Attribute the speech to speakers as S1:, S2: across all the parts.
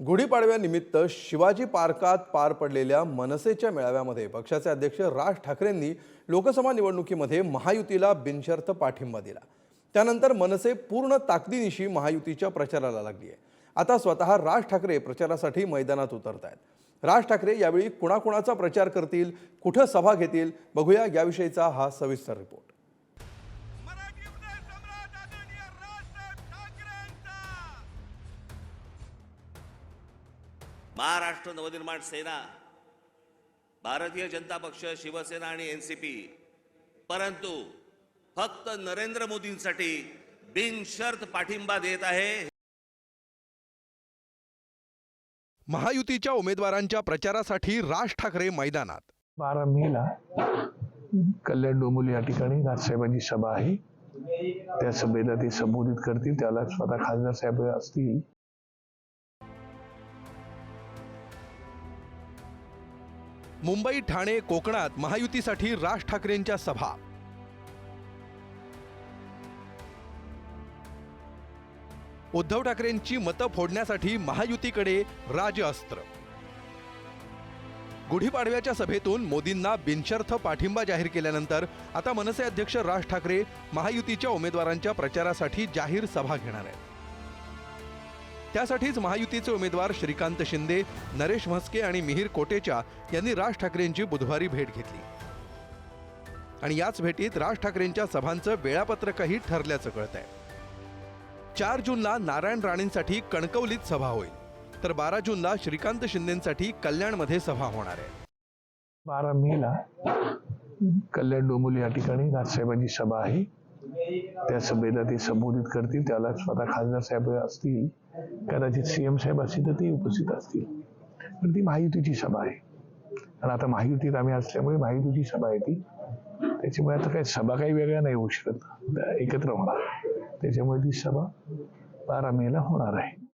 S1: गुढीपाडव्यानिमित्त शिवाजी पार्कात पार पडलेल्या मनसेच्या मेळाव्यामध्ये पक्षाचे अध्यक्ष राज ठाकरेंनी लोकसभा निवडणुकीमध्ये महायुतीला बिनशर्त पाठिंबा दिला. त्यानंतर मनसे पूर्ण ताकदीनिशी महायुतीच्या प्रचाराला लागली आहे आता स्वतः राज ठाकरे प्रचारासाठी मैदानात उतरत आहेत राज ठाकरे यावेळी कुणाकुणाचा प्रचार करतील कुठं सभा घेतील बघूया याविषयीचा हा सविस्तर रिपोर्ट
S2: महाराष्ट्र नवनिर्माण सेना भारतीय जनता पक्ष शिवसेना आणि एन सी पी परंतु फक्त नरेंद्र मोदींसाठी बिनशर्त पाठिंबा देत आहे
S1: महायुतीच्या उमेदवारांच्या प्रचारासाठी राज ठाकरे मैदानात.
S3: बारा मेला कल्याण डोंबिवली या ठिकाणी राजसाहेबांची सभा आहे. त्या सभेला ते संबोधित करतील त्याला स्वतः खासदार साहेब असतील.
S1: मुंबई ठाणे कोकणात महायुतीसाठी राज ठाकरेंच्या सभा. उद्धव ठाकरेंची मतं फोडण्यासाठी महायुतीकडे राजअस्त्र. गुढीपाडव्याच्या सभेतून मोदींना बिनशर्थ पाठिंबा जाहीर केल्यानंतर आता मनसे अध्यक्ष राज ठाकरे महायुतीच्या उमेदवारांच्या प्रचारासाठी जाहीर सभा घेणार आहेत. त्यासाठीच महायुतीचे उमेदवार श्रीकांत शिंदे नरेश म्हस्के आणि मिहीर कोटेचा यांनी राज ठाकरेंची बुधवारी भेट घेतली. आणि याच भेटीत राज ठाकरेंच्या सभांचं वेळापत्रकही ठरल्याचं कळत आहे चार जूनला नारायण राणेंसाठी कणकवलीत सभा होईल. तर बारा जूनला श्रीकांत शिंदेसाठी कल्याणमध्ये सभा होणार आहे.
S3: बारा मेला कल्याण डोंबोली या ठिकाणी राजसाहेबांची सभा आहे. त्या सभेला ते संबोधित करतील. त्याला स्वतः खासदार साहेब असतील. कदाचित सीएम साहेब असतील तर ते उपस्थित असतील. पण ती महायुतीची सभा आहे. आणि आता महायुतीत आम्ही असल्यामुळे महायुतीची सभा आहे ती. त्याच्यामुळे आता काही सभा काही वेगळ्या नाही होऊ शकत. एकत्र होणार. त्याच्यामुळे ती सभा बारा मेला होणार आहे.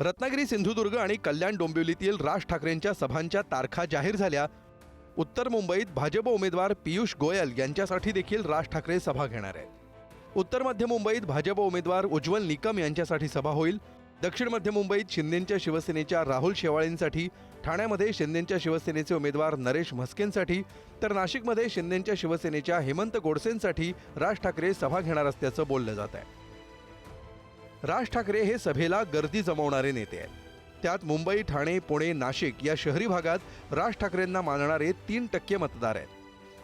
S1: रत्नागिरी सिंधुदुर्ग आणि कल्याण डोंबिवलीतील राज ठाकरेंच्या सभांच्या तारखा जाहीर झाल्या. उत्तर मुंबईत भाजप उमेदवार पियुष गोयल यांच्यासाठी देखील राज ठाकरे सभा घेणार आहेत. उत्तर मध्य मुंबईत भाजप उमेदवार उज्ज्वल निकम यांच्यासाठी सभा होईल. दक्षिण मध्य मुंबईत शिंदेच्या शिवसेनेच्या राहुल शेवाळेंसाठी ठाण्यामध्ये शिंदेच्या शिवसेनेचे उमेदवार नरेश म्हस्केंसाठी तर नाशिकमध्ये शिंदेच्या शिवसेनेच्या हेमंत गोडसेंसाठी राज ठाकरे सभा घेणार असल्याचं बोललं जात आहे. राज ठाकरे हे सभेला गर्दी जमवणारे नेते आहेत. त्यात मुंबई ठाणे पुणे नाशिक या शहरी भागात राज ठाकरेंना मानणारे तीन टक्के मतदार आहेत.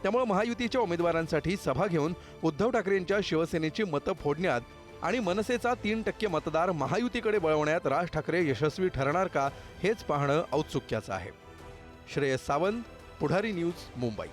S1: त्यामुळे महायुतीच्या उमेदवारांसाठी सभा घेऊन उद्धव ठाकरेंच्या शिवसेनेची मतं फोडण्यात आणि मनसेचा तीन टक्के मतदार महायुतीकडे वळवण्यात राज ठाकरे यशस्वी ठरणार का हेच पाहणं औत्सुक्याचं आहे. श्रेयस सावंत पुढारी न्यूज मुंबई.